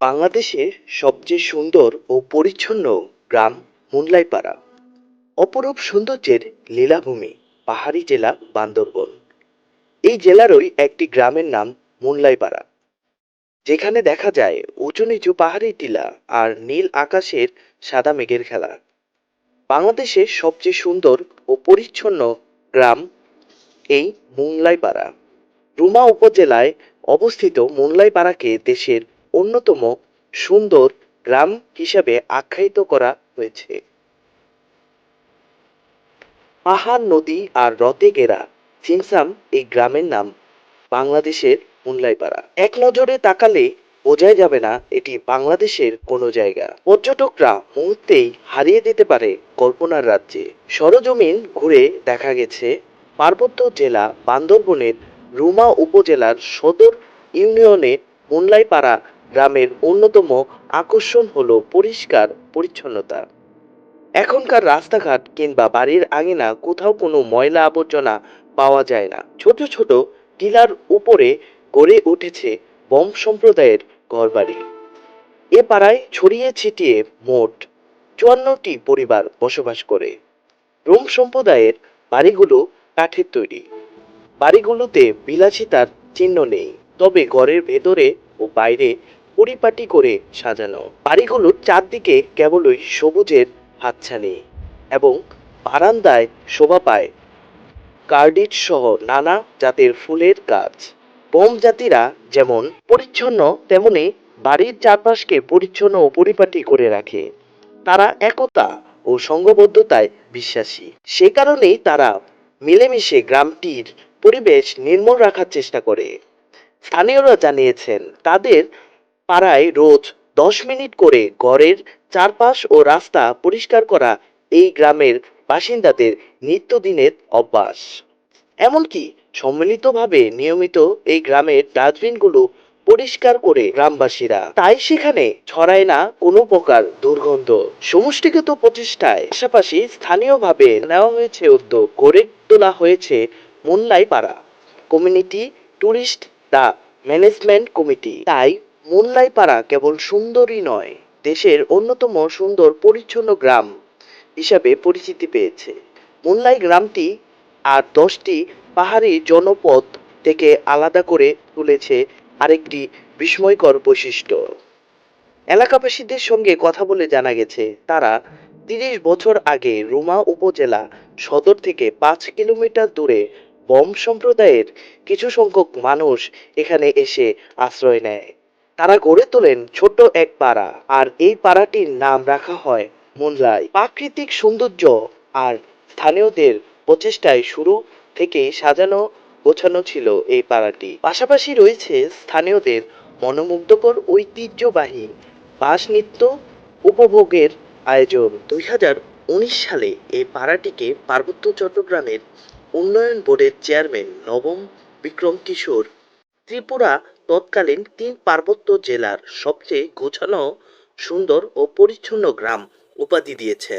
বাংলাদেশের সবচেয়ে সুন্দর ও পরিচ্ছন্ন গ্রাম মুনলাইপাড়া। অপরূপ সৌন্দর্যের লীলাভূমি, পাহাড়ি জেলা বান্দরবন। এই জেলারই একটি গ্রামের নাম মুনলাইপাড়া। যেখানে দেখা যায় উঁচু নিচু পাহাড়ি টিলা আর নীল আকাশের সাদা মেঘের খেলা। বাংলাদেশের সবচেয়ে সুন্দর ও পরিচ্ছন্ন গ্রাম এই মুনলাইপাড়া। রুমা উপজেলায় অবস্থিত মুনলাইপাড়াকে দেশের অন্যতম সুন্দর গ্রাম হিসাবে আখ্যায়িত করা হয়েছে। পাহাড়, নদী আর হ্রদে ঘেরা সিমসাম এই গ্রামের নাম। বাংলাদেশের মুনলাইপাড়া। এক নজরে তাকালে বোঝাই যাবে না এটি বাংলাদেশের কোনো জায়গা। পর্যটকরা মুহূর্তেই হারিয়ে দিতে পারে কল্পনার রাজ্যে। সরজমিন ঘুরে দেখা গেছে পার্বত্য জেলা বান্দরবনের রুমা উপজেলার সদর ইউনিয়নের মুনলাইপাড়া গ্রামের অন্যতম আকর্ষণ হলো পরিষ্কার পরিচ্ছন্নতা। এখনকার রাস্তাঘাট কিংবা বাড়ির আঙিনা কোথাও কোনো ময়লা আবর্জনা পাওয়া যায় না। ছোট ছোট টিলার উপরে গড়ে উঠেছে বম সম্প্রদায়ের ঘরবাড়ি। এ পাড়ায় ছড়িয়ে ছিটিয়ে মোট চুয়ান্নটি পরিবার বসবাস করে। রোম সম্প্রদায়ের বাড়িগুলো কাঠের তৈরি। বাড়িগুলোতে বিলাসিতার চিহ্ন নেই। তবে ঘরের ভেতরে ও বাইরে পরিপাটি করে সাজানো। বাড়িগুলোর চারদিকে কেবলই সবুজের হাতছানি এবং বারান্দায় শোভা পায়। কার্ডিট সহ নানা জাতের ফুলের গাছ। বোম জাতিরা যেমন পরিচ্ছন্ন, তেমনি বাড়ির চারপাশকে পরিচ্ছন্ন ও পরিপাটি করে রাখে। তারা একতা ও সংঘবদ্ধতায় বিশ্বাসী। সে কারণেই তারা মিলেমিশে গ্রামটির পরিবেশ নির্মল রাখার চেষ্টা করে। স্থানীয়রা জানিয়েছেন, তাদের পাড়ায় রোজ দশ মিনিট করে ঘরের চারপাশ ও রাস্তা পরিষ্কার করা এই গ্রামের বাসিন্দাদের নিত্যদিনের অভ্যাস। এমনকি সম্মিলিতভাবে নিয়মিত এই গ্রামের ডাস্টবিনগুলো পরিষ্কার করে গ্রামবাসীরা। তাই সেখানে ছড়ায় না কোনো প্রকার দুর্গন্ধ। সমষ্টিগত প্রচেষ্টায় পাশাপাশি স্থানীয়ভাবে নেওয়া হয়েছে উদ্যোগ। গড়ে তোলা হয়েছে Munlai Para. Community tourist the management committee. তাই মুনলাই পাড়া কেবল সুন্দরই নয়, দেশের অন্যতম সুন্দর পরিচ্ছন্ন গ্রাম হিসাবে পরিচিতি পেয়েছে। মুনলাই গ্রামটি আর দশটি পাহাড়ি জনপদ থেকে আলাদা করে তুলেছে আরেকটি বিস্ময়কর বৈশিষ্ট্য। এলাকাবাসীদের সঙ্গে কথা বলে জানা গেছে, তারা তিরিশ বছর আগে রুমা উপজেলা সদর থেকে পাঁচ কিলোমিটার দূরে বম সম্প্রদায়ের কিছু সংখ্যক মানুষ এখানে এসে আশ্রয় নেয়। তারা গড়ে তোলেন ছোট্ট এক পাড়া। আর এই পাড়াটির নাম রাখা হয় মুনলাই প্রাকৃতিক সৌন্দর্য আর স্থানীয়দের প্রচেষ্টায় শুরু থেকে সাজানো গোছানো ছিল এই পাড়াটি। পাশাপাশি রয়েছে স্থানীয়দের মনোমুগ্ধকর ঐতিহ্যবাহী বাস নৃত্য উপভোগের আয়োজন। দুই হাজার উনিশ সালে এই পাড়াটিকে পার্বত্য চট্টগ্রামের উন্নয়ন বোর্ডের চেয়ারম্যান নবম বিক্রম কিশোর ত্রিপুরা তৎকালীন তিন পার্বত্য জেলার সবচেয়ে গোছানো সুন্দর ও পরিচ্ছন্ন গ্রাম উপাধি দিয়েছেন।